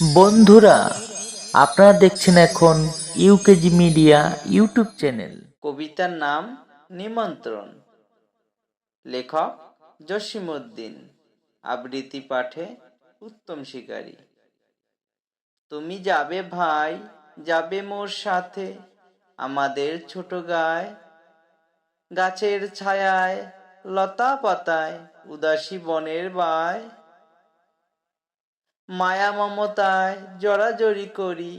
বন্ধুরা, আপনারা দেখছেন এখন ইউকেজি মিডিয়া ইউটিউব চ্যানেল কবিতার নাম নিমন্ত্রণ। লেখক জসিমউদ্দিন। আবৃত্তি পাঠে উত্তম শিকারী। তুমি যাবে ভাই, যাবে মোর সাথে, আমাদের ছোট গায়। গাছের ছায়ায়, লতা পাতায়, উদাসী বনের বায়। মায়া মমতায় জড়াজড়ি করি।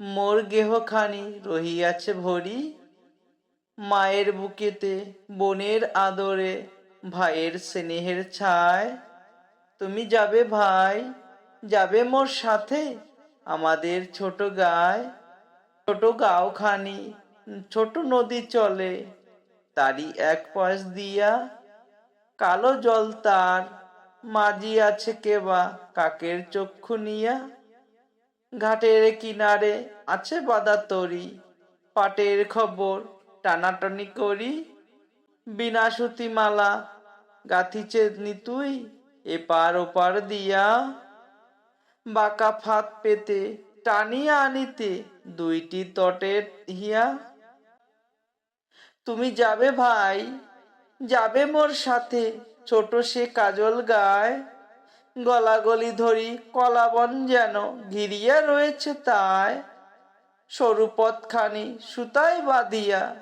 মোর গেহখানি রহিয়াছে ভরি। মায়ের বুকেতে বোনের আদরে ভাইয়ের স্নেহের ছায়। তুমি যাবে ভাই, যাবে মোর সাথে আমাদের ছোট গায়। ছোট গাঁওখানি, ছোট নদী চলে, তারই এক পাশ দিয়া কালো জল তার মাঝি আছে কেবা কাকের চক্ষু নিয়া? ঘাটের কিনারে আছে বাদা তরি। পাটের খবর টানাটানি করি। বিনা সুতি মালা গাথিছে নিতুই এপার ওপার দিয়া। বাঁকা ফাত পেতে টানিয়া আনিতে দুইটি তটের হিয়া। তুমি যাবে ভাই, যাবে মোর সাথে। ছোট সে কাজল গায়। গলাগলি ধরি কলাবন যেন ঘিরিয়া রয়েছে তাই। সরু পথখানি সুতায় বাঁধিয়া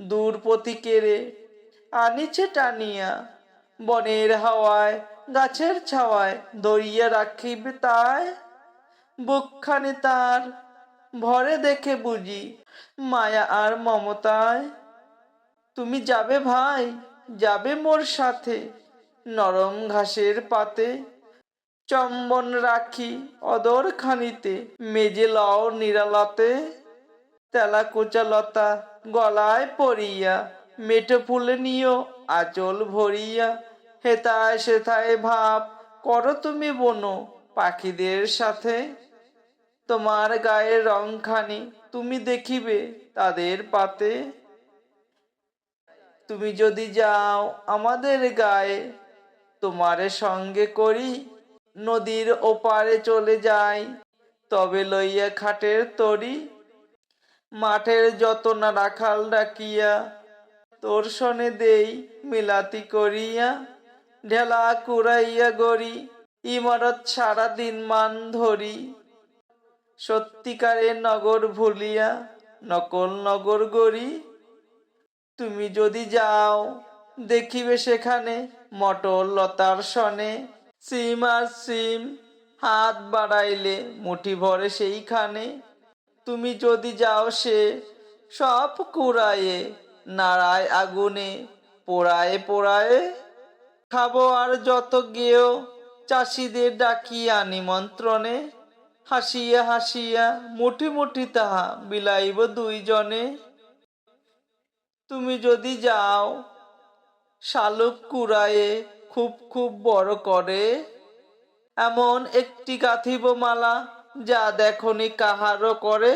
দূর পথিকেরে আনিছে টানিয়া। বনের হাওয়ায়, গাছের ছাওয়ায় ধরিয়া রাখিবে তাই। বুকখানি তার ভরে দেখে বুঝি মায়া আর মমতায়। তুমি যাবে ভাই? যাবে মোর সাথে। নরম ঘাসের পাতে চম্বন রাখি অদর খানিতে মেজে লও নিরালাতে। তেলা কোচা লতা গলায় পরিয়া, মেটে ফুলে নিও আচল ভরিয়া। হেতায় সেথায় ভাব করো তুমি বনো পাখিদের সাথে। তোমার গায়ের রংখানি তুমি দেখিবে তাদের পাতে। তুমি যদি যাও আমাদের গায়ে, তোমারে সঙ্গে করি নদীর ওপারে চলে যাই, তবে লইয়া খাটের তরি, মাঠের যত না রাখাল ডাকিয়া, তোর সনে দেই মিলাতি করিয়া, ঢেলা কুড়াইয়া গড়ি, ইমারত সারা দিন মান ধরি। সত্যিকারের নগর ভুলিয়া নকল নগর গড়ি তুমি যদি যাও, দেখিবে সেখানে মটর লতার সনে। সিম আর সিম, হাত বাড়াইলে মুঠি ভরে সেইখানে। তুমি যদি যাও সে সব কুড়ায়ে, নাড়ায় আগুনে, পোড়ায়ে পোড়ায়ে। খাব আর যত গেও, চাষিদের ডাকিয়া নিমন্ত্রণে। হাসিয়া হাসিয়া মুঠি মুঠি তাহা বিলাইব দুইজনে। তুমি যদি যাও, শালুক কুড়ায়ে খুব খুব বড় করে। এমন একটি গাঁথিব মালা যা দেখনি কাহারও করে।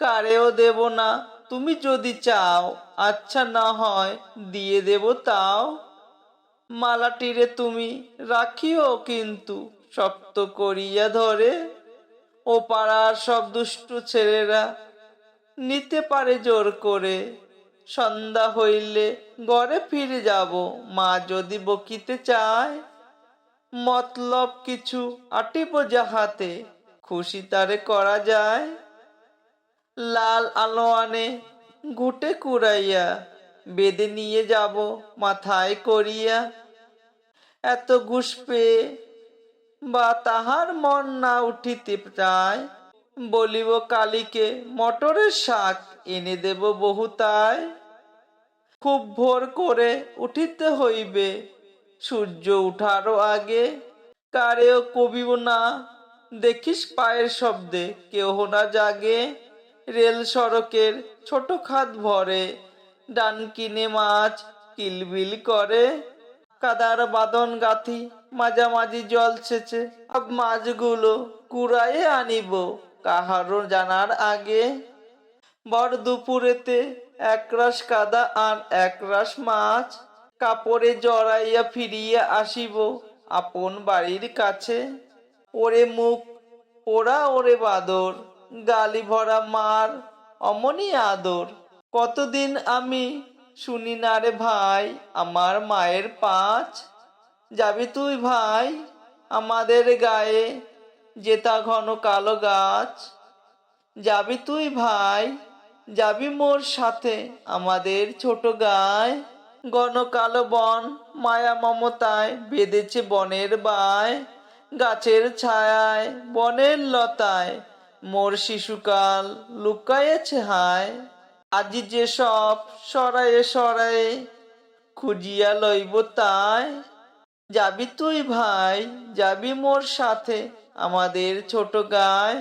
কারেও দেব না, তুমি যদি চাও আচ্ছা না হয় দিয়ে দেব তাও। মালাটিরে তুমি রাখিও কিন্তু শক্ত করিয়া ধরে। ও পাড়ার সব দুষ্টু ছেলেরা নিতে পারে জোর করে। সন্ধ্যা হইলে ঘরে ফিরে যাব, মা যদি বকিতে চায়। মতলব কিছু আটিব যাহাতে, খুশি তারে করা যায়। লাল আলো আনে ঘুটে কুড়াইয়া বেঁধে নিয়ে যাব মাথায় করিয়া। এত ঘুষ পেয়ে বা তাহার মন না উঠিতে চায়, বলিব কালীকে মটরের শাক এনে দেব বহুতায়। খুব ভোর করে উঠিতে হইবে। সূর্য উঠারও আগে কারেও কবিব না। দেখিস পায়ের শব্দে কেহ না জাগে। রেল সড়কের ছোট খাত ভরে। ডান কিনে মাছ কিলবিল করে। কাদার বাদন গাথি মাঝামাঝি জল সেচে সব মাছগুলো কুড়াইয়ে আনিব। কাহারও জানার আগে। বর দুপুরেতে একরাশ কাদা আর একরাশ মাছ। কাপড়ে জড়াইয়া ফিরিয়া আসিব আপন বাড়ির কাছে। ওরে মুখ ওরা ওরে বাদর, গালি ভরা মার, অমনি আদর। কতদিন আমি শুনি না রে ভাই, আমার মায়ের পাঁচ। যাবি তুই ভাই, আমাদের গায়ে যেতা ঘন কালো গাছ। যাবি তুই ভাই যাবি মোর সাথে আমাদের ছোট গায়? ঘন কালো বন মায়া মমতায় বেঁধেছে বনের বায়। গাছের ছায়ায় বনের লতায় মোর শিশুকাল লুকায়েছে হায়। আজি যে সব সরায়ে সরায়ে খুঁজিয়া লইব তাই। যাবি তুই ভাই, যাবি মোর সাথে আমাদের ছোট গায়।